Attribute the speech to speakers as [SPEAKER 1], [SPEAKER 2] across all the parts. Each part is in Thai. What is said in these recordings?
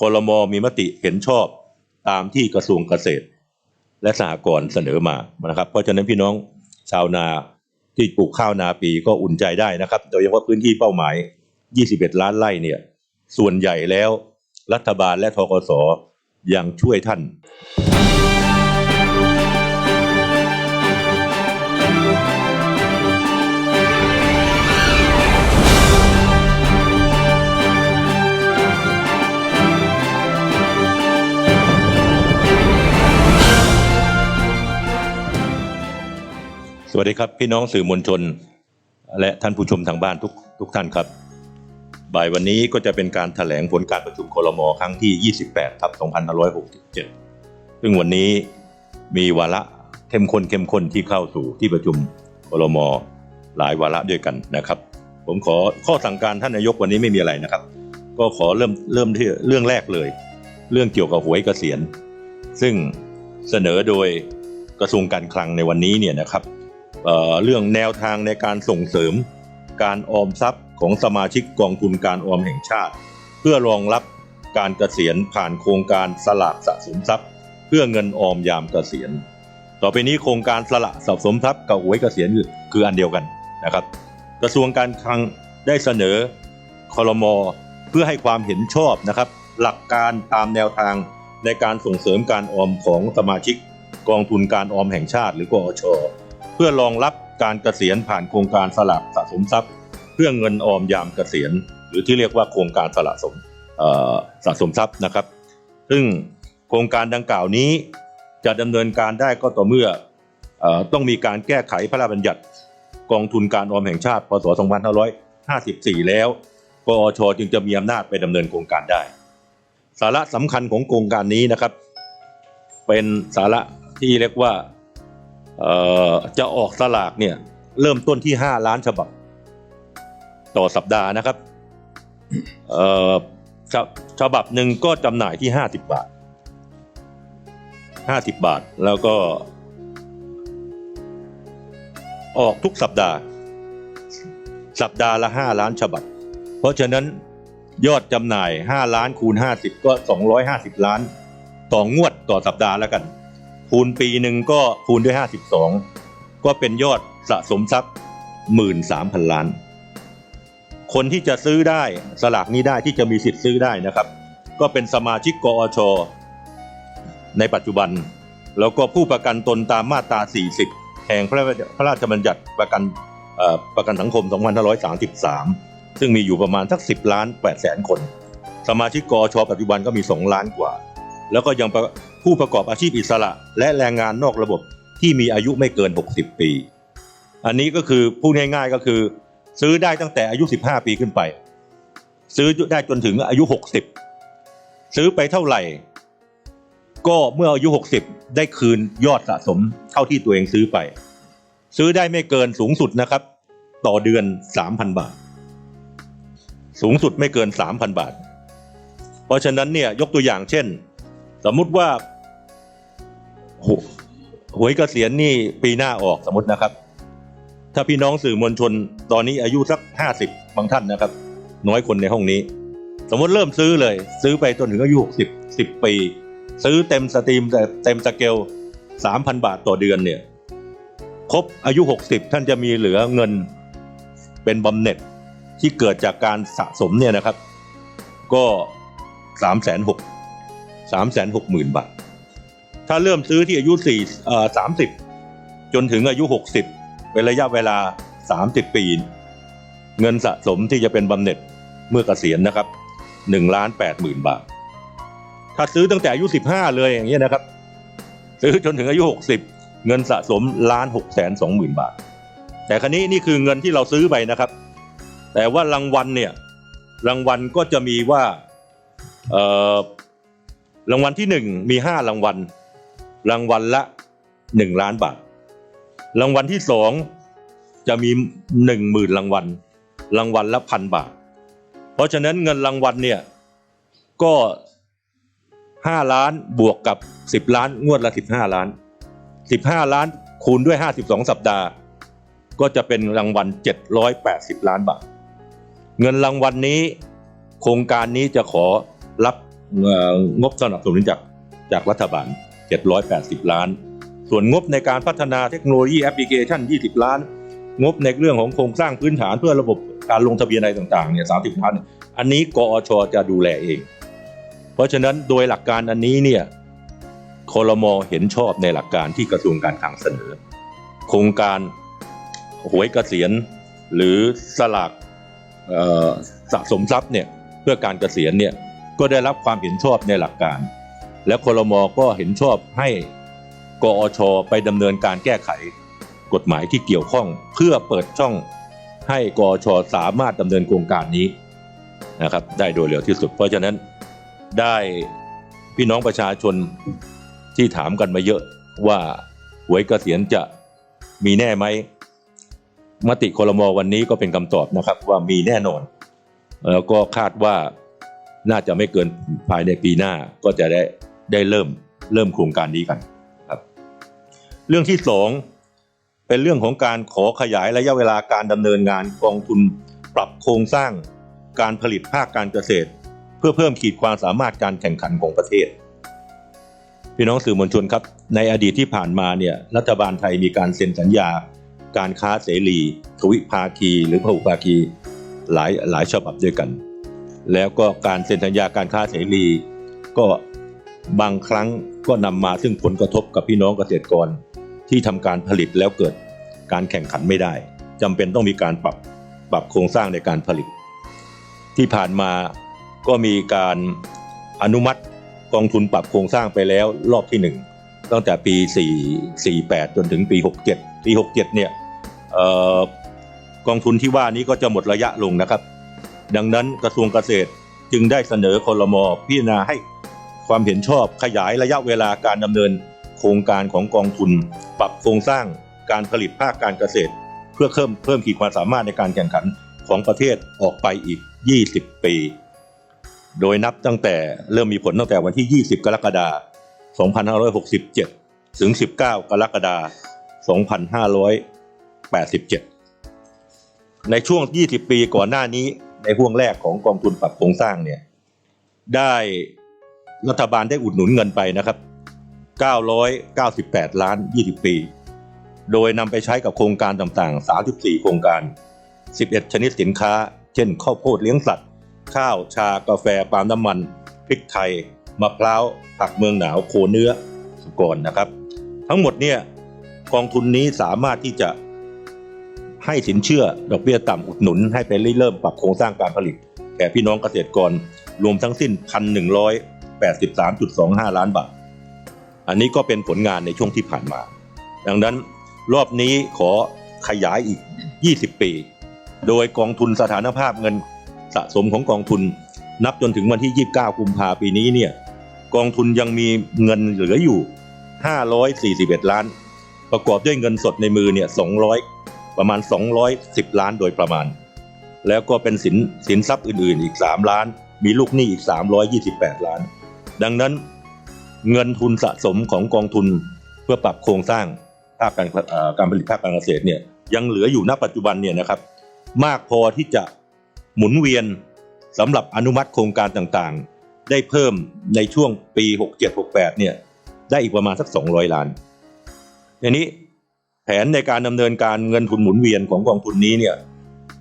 [SPEAKER 1] คลมมีมติเห็นชอบตามที่กระทรวงเกษตร และสหกรณ์เสนอมานะครับ เพราะฉะนั้นพี่น้องชาวนาที่ปลูกข้าวนาปีก็อุ่นใจได้นะครับ โดยเฉพาะพื้นที่เป้าหมาย 21 ล้านไร่เนี่ย ส่วนใหญ่แล้วรัฐบาลและทกศยังช่วยท่าน วัสดีครับพี่น้องสื่อมวลชน และท่านผู้ชมทางบ้านทุกทุกท่านครับ บ่ายวันนี้ก็จะเป็นการถแถลงผลการประชุมคลมครั้งที่ 28ทับ2567 ซึ่งวันนี้มีวาระเข้มข้นเข้มข้นที่เข้าสู่ที่ประชุมคลมหลายวาระด้วยกันนะครับ ผมขอข้อสั่งการท่านนายกวันนี้ไม่มีอะไรนะครับ ก็ขอเริ่มเริ่มที่เรื่องแรกเลย เรื่องเกี่ยวกับหวยเกษียณ ซึ่งเสนอโดยกระทรวงการคลังในวันนี้เนี่ยนะครับ เเรื่องแนวทางในการส่งเสริม การออมทรัพย์ของสมาชิกกองทุนการออมแห่งชาติ เพื่อรองรับการเกษียณผ่านโครงการสลากสะสมทรัพย์ เพื่อเงินออมยามเกษียณ ต่อไปนี้โครงการสละสะสมทรัพย์กับหวยเกษียณคืออันเดียวกันนะครับ กระทรวงการคลังได้เสนอคลมอเพื่อให้ความเห็นชอบนะครับ หลักการตามแนวทางในการส่งเสริมการออมของสมาชิกกองทุนการออมแห่งชาติ หรือกอช พื่อรองรับการเกษียณผ่านโครงการสลากสะสมทรัพย์ เพื่อเงินออมยามเกษียณ หรือที่เรียกว่าโครงการสละสมสะสมทรัพย์นะครับ ซึ่งโครงการดังกล่าวนี้จะดำเนินการได้ก็ต่อเมื่ออต้องมีการแก้ไขพระราชบัญญัติกองทุนการออมแห่งชาติพศ 2554 แล้วกอชจึงจะมีอำนาจไปดำเนินโครงการได้ สาระสำคัญของโครงการนี้นะครับ เป็นสาระที่เรียกว่า จะออกสลากเนี่ยเริ่มต้นที่ 5 ล้านฉบับ ต่อสัปดาห์นะครับฉบฉบับหนึ่งก็จำหน่ายที่ 50 บาท 50 บาทแล้วก็ ออกทุกสัปดาห์ สัปดาห์ละ 5 ล้านฉบับ เพราะฉะนั้นยอดจำหน่าย 5 ล้านคูณ 50 ก็ 250 ล้าน ต่องวดต่อสัปดาห์แล้วกัน คูณปีหนึ่งก็คูณด้วย 52 ก็เป็นยอดสะสมทรัพย์ 13,000 ล้าน คนที่จะซื้อได้สลากนี้ได้ที่จะมีสิทธิ์ซื้อได้นะครับ ก็เป็นสมาชิกกอช ในปัจจุบัน แล้วก็ผู้ประกันตนตามมาตรา 40 แห่งพระราชพระราชบัญญัติประกันประกันสังคม 2533 ซึ่งมีอยู่ประมาณสัก 10 ล้าน8แสนคน สมาชิกกอช ปัจจุบันก็มี 2 ล้านกว่า แล้วก็ยัง ผู้ประกอบอาชีพอิสระ และแรงงานนอกระบบที่มีอายุไม่เกิน 60 ปี อันนี้ก็คือพูดง่ายๆก็คือ ซื้อได้ตั้งแต่อายุ 15 ปีขึ้นไป ซื้อได้จนถึงอายุ 60 ซื้อไปเท่าไหร่ ก็เมื่ออายุ 60 ได้คืนยอดสะสมเท่าที่ตัวเองซื้อไป ซื้อได้ไม่เกินสูงสุดนะครับ ต่อเดือน 3,000 บาท สูงสุดไม่เกิน 3,000 บาท เพราะฉะนั้นเนี่ยยกตัวอย่างเช่น สมมุติว่า หวหวยเกษียณนี่ปีหน้าออกสมมตินะครับ ถ้าพี่น้องสื่อมวลชนตอนนี้อายุสักห้าสิบบางท่านนะครับ น้อยคนในห้องนี้ สมมติเริ่มซื้อเลย ซื้อไปจนถึงอายุหกสิบสิบปี ซื้อเต็มสตรีมแต่เต็มสเกลสามพันบาทต่อเดือนเนี่ยครบอายุหกสิบท่านจะมีเหลือเงินเป็นบำเหน็จที่เกิดจากการสะสมเนี่ยนะครับ ก็สามแสนหกสามแสนหกหมื่นบาท ถ้าเริ่มซื้อที่อายุสี่เอ่อสามสิบจนถึงอายุหกสิบเป็นระยะเวลาสามสิบปี เงินสะสมที่จะเป็นบำเหน็จเมื่อเกษียณนะครับหนึ่งล้านแปดหมื่นบาท ถ้าซื้อตั้งแต่อายุสิบห้าเลยอย่างเงี้ยนะครับ ซื้อจนถึงอายุหกสิบเงินสะสมล้านหกแสนสองหมื่นบาท แต่ครั้นี้นี่คือเงินที่เราซื้อไปนะครับ แต่ว่ารางวัลเนี่ยรางวัลก็จะมีว่าเอ่อรางวัลที่หนึ่งมีห้ารางวัล รางวัลละหนึ่งล้านบาท รางวัลที่สองจะมีหนึ่งหมื่นรางวัล รางวัลละพันบาท เพราะฉะนั้นเงินรางวัลเนี่ยก็ห้าล้านบวกกับสิบล้านงวดละสิบห้าล้านสิบห้าล้านคูณด้วยห้าสิบสองสัปดาห์ ก็จะเป็นรางวัลเจ็ดร้อยแปดสิบล้านบาท เงินรางวัลนี้ โครงการนี้จะขอรับเอ่องบสนับสนุนจากจากรัฐบาล 780 ล้าน ส่วนงบในการพัฒนาเทคโนโลยีแอปพลิเคชัน 20 ล้าน งบในเรื่องของโครงสร้างพื้นฐานเพื่อระบบการลงทะเบียนอะไรต่างๆเนี่ย30ล้าน อันนี้กอชจะดูแลเอง เพราะฉะนั้นโดยหลักการอันนี้เนี่ยคอรมอเห็นชอบในหลักการที่กระทรวงการคลังเสนอ โครงการหวยเกษียณหรือสลากสะสมทรัพย์เนี่ยเพื่อการเกษียณเนี่ยก็ได้รับความเห็นชอบในหลักการ และคอรมอก็เห็นชอบให้กอชไปดำเนินการแก้ไข กฎหมายที่เกี่ยวข้องเพื่อเปิดช่องให้กอชสามารถดำเนินโครงการนี้นะครับได้โดยเร็วที่สุด เพราะฉะนั้นได้พี่น้องประชาชนที่ถามกันมาเยอะว่าหวยเกษียณจะมีแน่ไหมมติคอรมวันนี้ก็เป็นคำตอบนะครับว่ามีแน่นอน แล้วก็คาดว่าน่าจะไม่เกินภายในปีหน้าก็จะได้ ได้เริ่มเริ่มโครงการนี้กันครับ เรื่องที่สองเป็นเรื่องของการขอขยายระยะเวลาการดำเนินงานกองทุนปรับโครงสร้างการผลิตภาคการเกษตร เพื่อเพิ่มขีดความสามารถการแข่งขันของประเทศ พี่น้องสื่อมวลชนครับ ในอดีตที่ผ่านมาเนี่ยรัฐบาลไทยมีการเซ็นสัญญา การค้าเสรี ทวิภาคี หรือพหุภาคีหลายหลายฉบับด้วยกัน แล้วก็การเซ็นสัญญาการค้าเสรี ก็ บางครั้งก็นำมาซึ่งผลกระทบกับพี่น้องเกษตรกร ที่ทำการผลิตแล้วเกิดการแข่งขันไม่ได้จำเป็นต้องมีการปรับปรับโครงสร้างในการผลิต ที่ผ่านมาก็มีการอนุมัติกองทุนปรับโครงสร้างไปแล้วรอบที่หนึ่งตั้งแต่ปี 4 48 จนถึงปี 67 ปี 67 เนี่ยอ่อกองทุนที่ว่านี้ก็จะหมดระยะลงนะครับ ดังนั้นกระทรวงเกษตรจึงได้เสนอคอรมอพิจารณาให้ ความเห็นชอบขยายระยะเวลาการดำเนิน โครงการของกองทุน ปรับโครงสร้างการผลิตภาคการเกษตร เพื่อเพิ่มเพิ่มขีดความสามารถในการแข่งขันของประเทศออกไปอีก 20 ปี โดยนับตั้งแต่เริ่มมีผลตั้งแต่วันที่ 20 กรกฎาคม 2567 ถึง 19 กรกฎาคม 2587 ในช่วง 20 ปีก่อนหน้านี้ในห่วงแรกของกองทุนปรับโครงสร้างเนี่ยได้ รัฐบาลได้อุดหนุนเงินไปนะครับ 998 ล้าน 20 ปี โดยนำไปใช้กับโครงการต่างๆ 34 โครงการ 11 ชนิดสินค้า เช่น ข้าวโพดเลี้ยงสัตว์ ข้าว ชา กาแฟ ปาล์มน้ำมัน พริกไทย มะพร้าว ผักเมืองหนาว โคเนื้อ สุกรนะครับ ทั้งหมดเนี่ยกองทุนนี้สามารถที่จะให้สินเชื่อดอกเบี้ยต่ำอุดหนุน ให้ไปเริ่มปรับโครงสร้างการผลิต แก่พี่น้องเกษตรกรรวมทั้งสิ้น 83.25 ล้านบาท อันนี้ก็เป็นผลงานในช่วงที่ผ่านมา ดังนั้นรอบนี้ขอขยายอีก 20 ปี โดยกองทุนสถานภาพเงินสะสมของกองทุน นับจนถึงวันที่ 29 กุมภาปีนี้เนี่ยกองทุนยังมีเงินเหลืออยู่ 541 ล้าน ประกอบด้วยเงินสดในมือเนี่ย 200 ประมาณ 210 ล้านโดยประมาณ แล้วก็เป็นสินสินทรัพย์อื่นๆ อีก 3 ล้าน มีลูกหนี้อีก 328 ล้าน ดังนั้นเงินทุนสะสมของกองทุนเพื่อปรับโครงสร้างภาคการการผลิตภาคการเกษตรเนี่ยยังเหลืออยู่ณปัจจุบันเนี่ยนะครับ มากพอที่จะหมุนเวียนสำหรับอนุมัติโครงการต่างๆ ได้เพิ่มในช่วงปี 67-68เนี่ยได้อีกประมาณสัก 200 ล้านทีนี้แผนในการดำเนินการเงินทุนหมุนเวียนของกองทุนนี้เนี่ย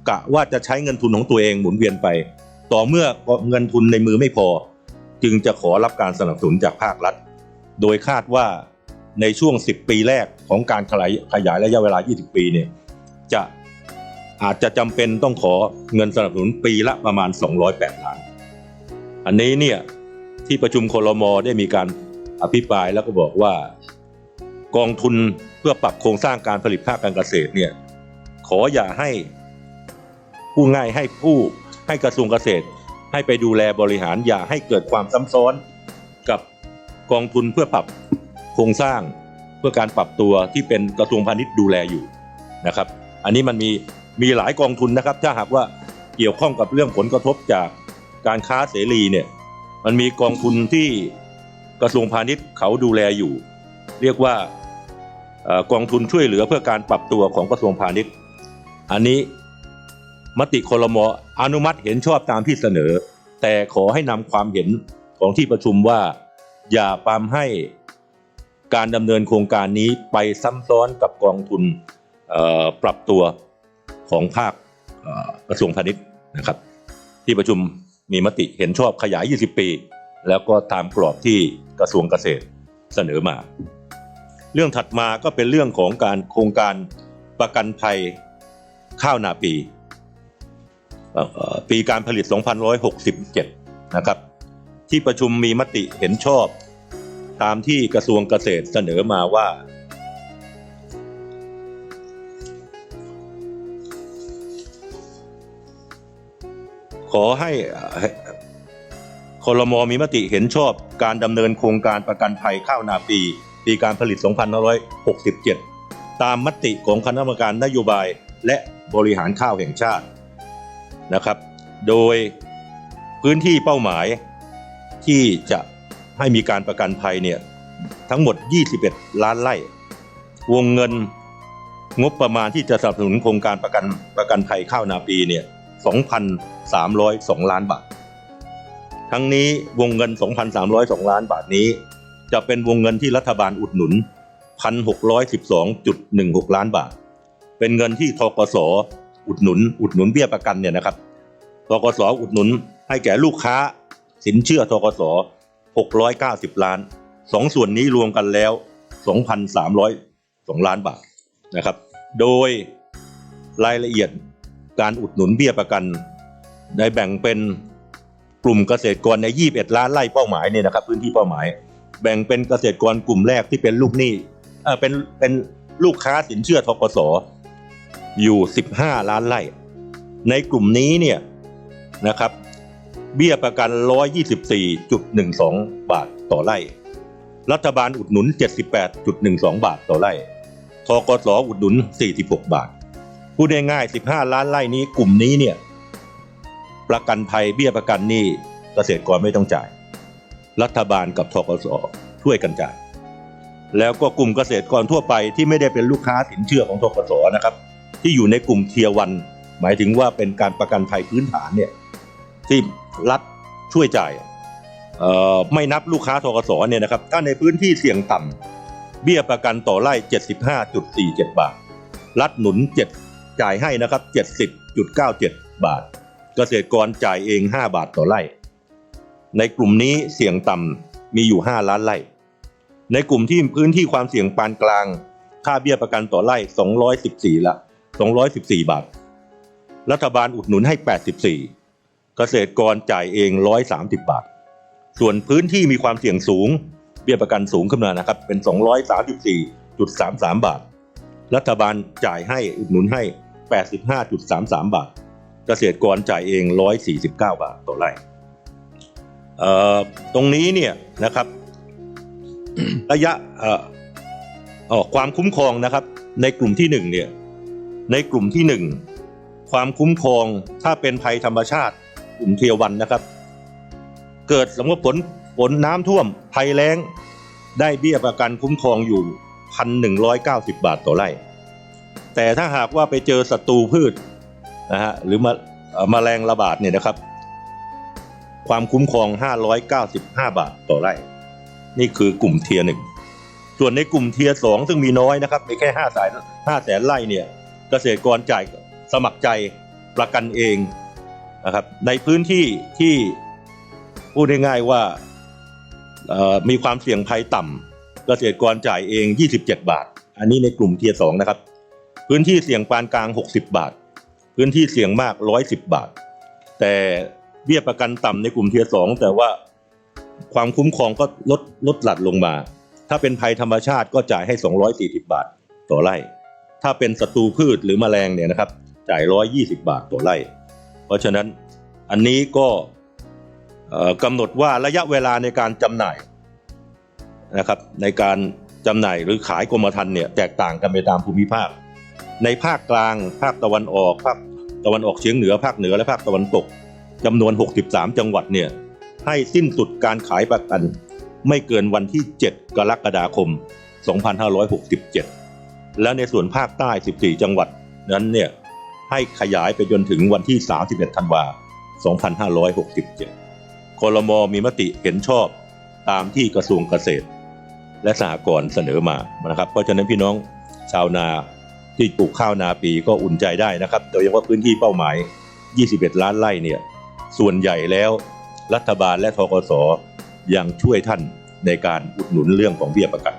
[SPEAKER 1] กะว่าจะใช้เงินทุนของตัวเองหมุนเวียนไป ต่อเมื่อเงินทุนในมือไม่พอ จึงจะขอรับการสนับสนุนจากภาครัฐ โดยคาดว่าในช่วง 10 ปีแรกของการขยายขยายระยะเวลา 20 ปีเนี่ยจะอาจจะจำเป็นต้องขอเงินสนับสนุนปีละประมาณ 208 ล้าน อันนี้เนี่ยที่ประชุมคลมได้มีการอภิปรายแล้วก็บอกว่า กองทุนเพื่อปรับโครงสร้างการผลิตภาคการเกษตรเนี่ยขออย่าให้ผู้ง่ายให้ผู้ให้กระทรวงเกษตร ให้ไปดูแลบริหารอย่าให้เกิดความซ้ำซ้อนกับกองทุนเพื่อปรับโครงสร้างเพื่อการปรับตัวที่เป็นกระทรวงพาณิชย์ดูแลอยู่นะครับ อันนี้มันมีมีหลายกองทุนนะครับ ถ้าหากว่าเกี่ยวข้องกับเรื่องผลกระทบจากการค้าเสรีเนี่ยมันมีกองทุนที่กระทรวงพาณิชย์เขาดูแลอยู่ เรียกว่ากองทุนช่วยเหลือเพื่อการปรับตัวของกระทรวงพาณิชย์ อันนี้ มติคลมอนุมัติเห็นชอบตามที่เสนอ แต่ขอให้นำความเห็นของที่ประชุมว่า อย่าปามให้การดำเนินโครงการนี้ไปซ้ำซ้อนกับกองทุนปรับตัวของภาคกระทรวงพาณิชย์นะครับ ที่ประชุมมีมติเห็นชอบขยาย 20 ปี แล้วก็ตามกรอบที่กระทรวงเกษตรเสนอมา เรื่องถัดมาก็เป็นเรื่องของการโครงการประกันภัยข้าวนาปี ปีการผลิต 2567 นะครับ ที่ประชุมมีมติเห็นชอบ ตามที่กระทรวงเกษตรเสนอมาว่า ขอให้ให้คลมมีมติเห็นชอบการดำเนินโครงการประกันภัยข้าวนาปี ปีการผลิต 2567 ตามมติของคณะกรรมการนโยบายและบริหารข้าวแห่งชาติ นะครับ โดยพื้นที่เป้าหมายที่จะให้มีการประกันภัยเนี่ยทั้งหมด 21 ล้านไร่ วงเงินงบประมาณที่จะสนับสนุนโครงการประกันประกันภัยข้าวนาปีเนี่ย 2,302 ล้านบาท ทั้งนี้วงเงิน 2,302 ล้านบาทนี้ จะเป็นวงเงินที่รัฐบาลอุดหนุน 1,612.16 ล้านบาท เป็นเงินที่ทกส อุดหนุน อุดหนุนเบี้ยประกันเนี่ยนะครับทกสอุดหนุนให้แก่ลูกค้า สินเชื่อทกส690 ล้านสองส่วนนี้รวมกันแล้ว 2,302 ล้านบาทนะครับ โดยรายละเอียดการอุดหนุนเบี้ยประกัน ได้แบ่งเป็นกลุ่มเกษตรกรใน 21 ล้านไร่เป้าหมายเนี่ยนะครับ พื้นที่เป้าหมาย แบ่งเป็นเกษตรกรกลุ่มแรกที่เป็นลูกหนี้เออเป็นเป็นลูกค้าสินเชื่อทกส อยู่ 15 ล้านไร่ ในกลุ่มนี้เนี่ยนะครับ เบี้ยประกัน 124.12 บาทต่อไร่ รัฐบาลอุดหนุน 78.12 บาทต่อไร่ทกสอุดหนุน 46 บาท พูดง่ายๆ15 ล้านไร่นี้กลุ่มนี้เนี่ยประกันภัยเบี้ยประกันนี่เกษตรกรไม่ต้องจ่าย รัฐบาลกับทกสช่วยกันจ่าย แล้วก็กลุ่มเกษตรกรทั่วไปที่ไม่ได้เป็นลูกค้าสินเชื่อของทกสนะครับ ที่อยู่ในกลุ่มเทียวัน หมายถึงว่าเป็นการประกันภัยพื้นฐานเนี่ยที่รัฐช่วยจ่ายไม่นับลูกค้าทกสเนี่ยนะครับถ้าในพื้นที่เสี่ยงต่ำเบี้ยประกันต่อไร่ 75.47 บาท รัฐหนุน 7 จ่ายให้นะครับ 70.97 บาท เกษตรกรจ่ายเอง 5 บาทต่อไร่ ในกลุ่มนี้เสี่ยงต่ำมีอยู่ 5 ล้านไร่ ในกลุ่มที่พื้นที่ความเสี่ยงปานกลาง ค่าเบี้ยประกันต่อไร่ 214ละ 214 บาท รัฐบาลอุดหนุนให้ 84 เกษตรกรจ่ายเอง 130 บาท ส่วนพื้นที่มีความเสี่ยงสูง เบี้ยประกันสูงขึ้นมานะครับ เป็น 234.33 บาท รัฐบาลจ่ายให้อุดหนุนให้ 85.33 บาท เกษตรกรจ่ายเอง 149 บาทต่อไร่ตรงนี้เนี่ยนะครับระยะความคุ้มครองนะครับในกลุ่มที่หนึ่งเนี่ย ในกลุ่มที่หนึ่งความคุ้มครองถ้าเป็นภัยธรรมชาติ กลุ่มเทียวันนะครับ เกิดสมมติฝนฝนน้ำท่วมภัยแล้ง ได้เบี้ยประกันคุ้มครองอยู่พันหนึ่งร้อยเก้าสิบาทต่อไร่ แต่ถ้าหากว่าไปเจอศัตรูพืชนะฮะหรือมาแมลงระบาดเนี่ยนะครับ ความคุ้มครอง 595 บาทต่อไร่ นี่คือกลุ่มเทียหนึ่งส่วนในกลุ่มเทียสองซึ่งมีน้อยนะครับมีแค่5สาย5แสนไร่เนี่ย เกษตรกรจ่ายสมัครใจประกันเองนะครับในพื้นที่ที่พูดง่ายๆว่ามีความเสี่ยงภัยต่ำเกษตรกรจ่ายเอง 27 บาท อันนี้ในกลุ่มเทียสองนะครับ พื้นที่เสี่ยงปานกลาง 60 บาท พื้นที่เสี่ยงมาก 110 บาท แต่เบี้ยประกันต่ำในกลุ่มเทียสองแต่ว่าความคุ้มครองก็ลดลดหลั่นลงมา ถ้าเป็นภัยธรรมชาติก็จ่ายให้ 240 บาทต่อไร่ ถ้าเป็นศัตรูพืชหรือแมลงเนี่ยนะครับจ่าย 120 บาทต่อไร่ เพราะฉะนั้นอันนี้ก็กำหนดว่าระยะเวลาในการจำหน่ายนะครับในการจำหน่ายหรือขายกรมธรรม์เนี่ยแตกต่างกันไปตามภูมิภาค ในภาคกลางภาคตะวันออกภาคตะวันออกเฉียงเหนือภาคเหนือและภาคตะวันตกจำนวน 63 จังหวัดเนี่ยให้สิ้นสุดการขายประกัน ไม่เกินวันที่ 7 กรกฎาคม 2567 และในส่วนภาคใต้ 14 จังหวัดนั้นเนี่ยให้ขยายไปจนถึงวันที่ 31 ธันวา2567คลมมีมติเห็นชอบตามที่กระทรวงเกษตร และสหกรณ์เสนอมานะครับ เพราะฉะนั้นพี่น้องชาวนาที่ปลูกข้าวนาปีก็อุ่นใจได้นะครับ โดยเฉพาะพื้นที่เป้าหมาย 21 ล้านไร่เนี่ย ส่วนใหญ่แล้วรัฐบาลและทกสยังช่วยท่านในการอุดหนุนเรื่องของเบี้ยประกัน